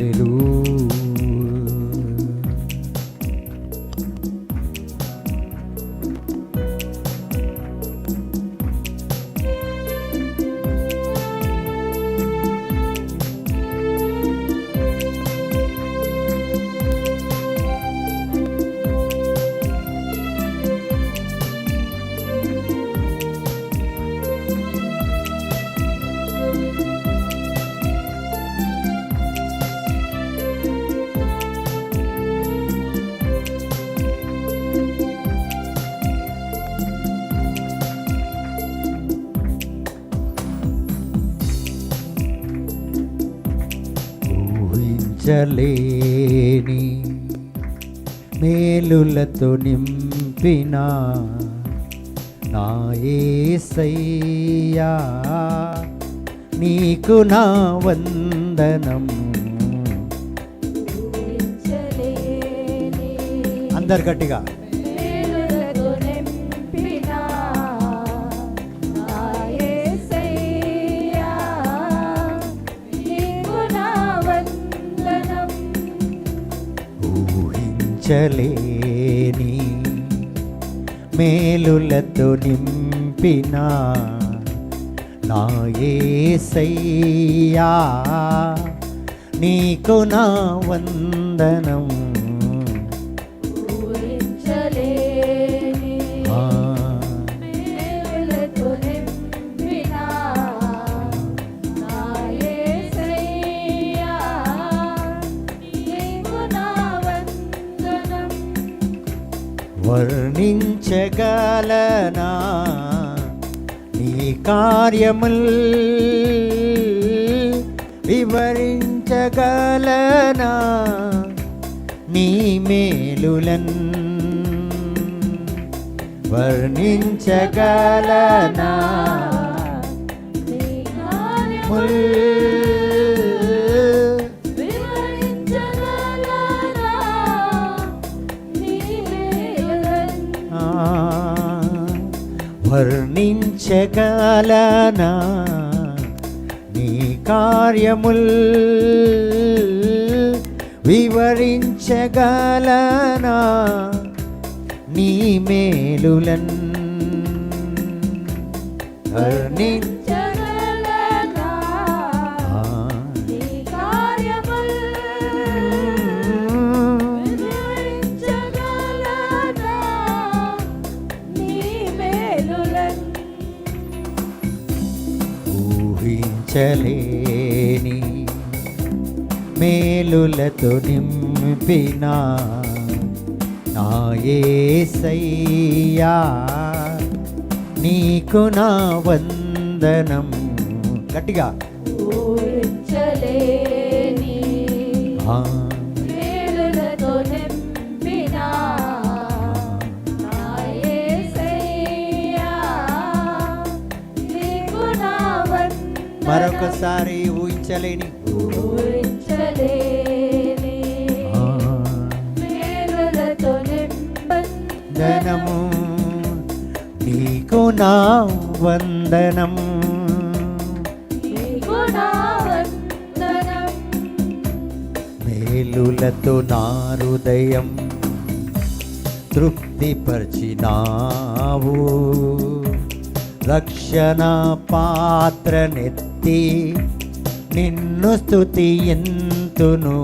Aleluya. ఊహించలేని మేలులతో నింపిన నా యేసయ్యా నీకు నా వందనం. అందరు గట్టిగా. ఊహించలేని మేలులతో నింపిన నా యేసయ్యా నీకు నా వందనం. వర్ణించగలనా నీ కార్యముల్ వివరించగలనా? నీ మేలులన్ వర్ణించగలనా? నీ కార్యములు ముల్ వర్ణించగలనా? నీ కార్యముల్ వివరించగలనా? నీ మేలులన్ వర్ణి ఊహించలేని మేలులతో నింపిన నా యేసయ్యా నీకు నా వందనం. గట్టిగా. ఆ, మరొకసారి ఊహించలేని. ఊహించలేని ఆ, మేలులతో నింపన్ ధనము నీకు నా వందనం. నీకు నా వందనం. మేలులతో నా హృదయం తృప్తిపరిచినావు. రక్షణ పాత్రనెత్తి నిన్ను స్తుతి ఎంతును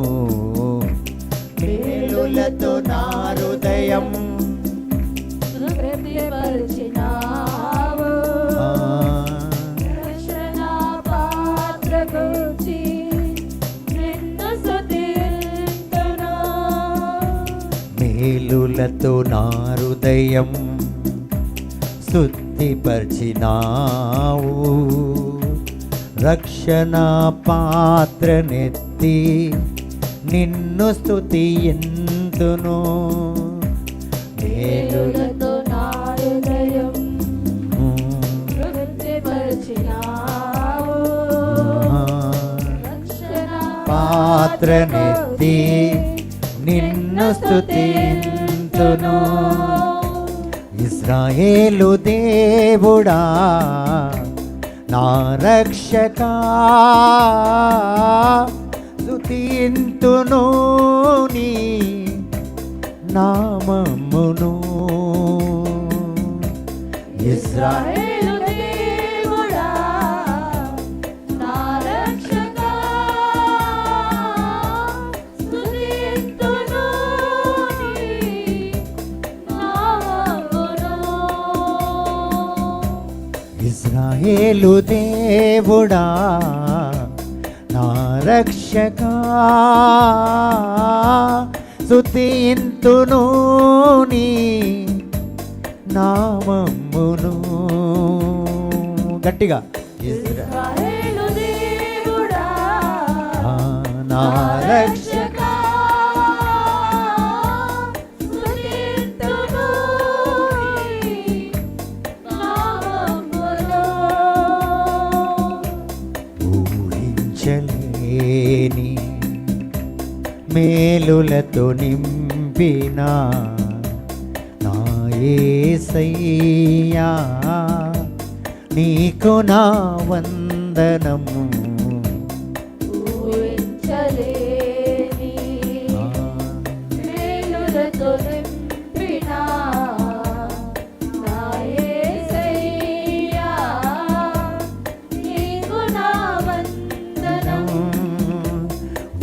మేలులతో నా హృదయం. మేలులతో నా హృదయం శుద్ధిపరిచినావు. రక్షణ పాత్రనెత్తి నిన్ను స్తుతి ఎంతును నా హృదయం తృప్తిపరిచినావు. పాత్రనెత్తి నిన్ను స్తుతింతును ఇస్రాయేలు దేవుడా నా రక్షక. స్తుతింతును నీ నామమును. ఇస్రాయేల్ ఇజ్రాయేలు దేవుడా నా రక్షక. సుతింతును నీ నామమును. గట్టిగా. నా రక్ష మేలులతో నింపినా నా ఏసయ్యా నీకు నా వందనము.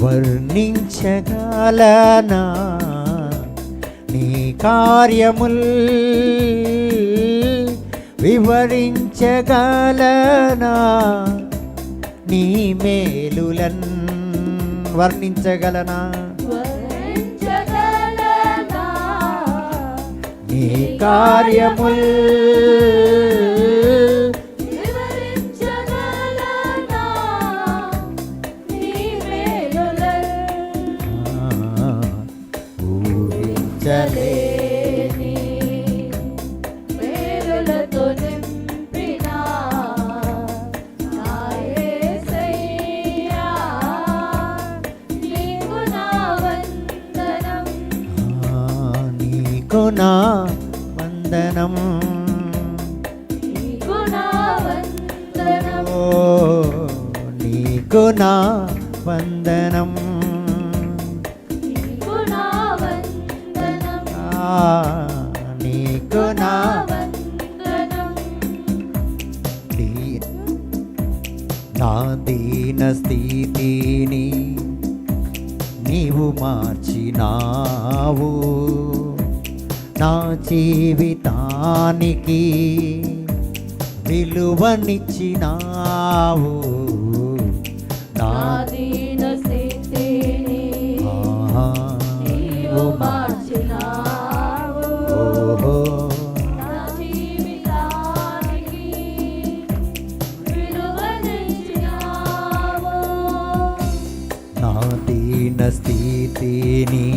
వర్ణించగలనా? నీ కార్యముల్ వివరించగలనా? నీ మేలులన్ వర్ణించగలనా? వర్ణించగలనా? నీ కార్యముల్ నా వందనం. నీకు నా వందనం. నీకు నా నా దీన స్థితిని నీవు మార్చినావు. నా జీవితానికి విలువనిచ్చినావు. నా నా దీన స్థితిని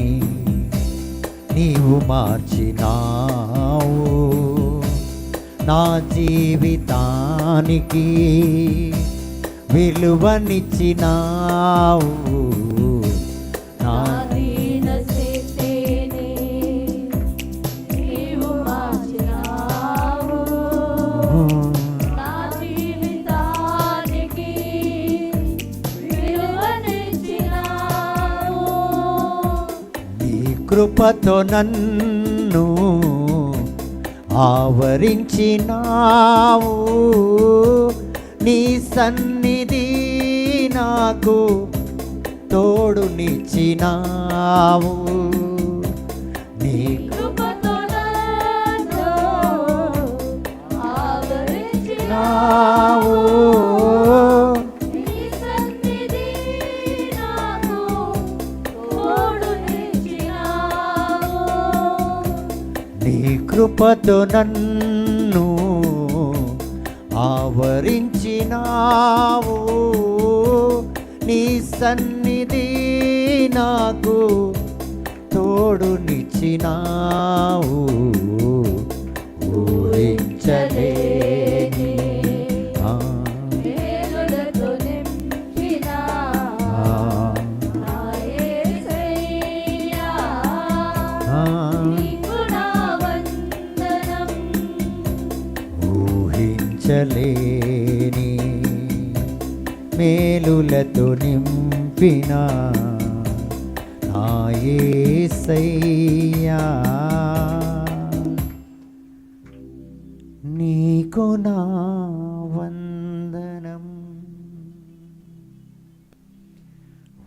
నీవు మార్చినావు. నా జీవితానికి విలువనిచ్చినావు. కృపతో నన్ను ఆవరించినావు. నీ సన్నిధి నాకు తోడునిచ్చినావు నీ ఆవరించినావు. నీ కృపతో నన్ను ఆవరించినావు. నీ సన్నిధి నాకు తోడునిచ్చినావు. మేలులతో నింపిన నాయసయ్యా నీకు నా వందనం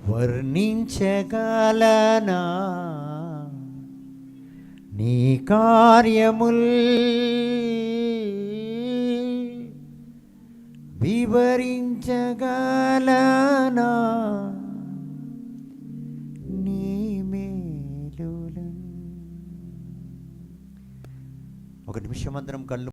వర్ణించగలనా? నీ కార్యముల్ వివరించగలనా నీ మేలులను ఒక నిమిషం అందరం కళ్ళు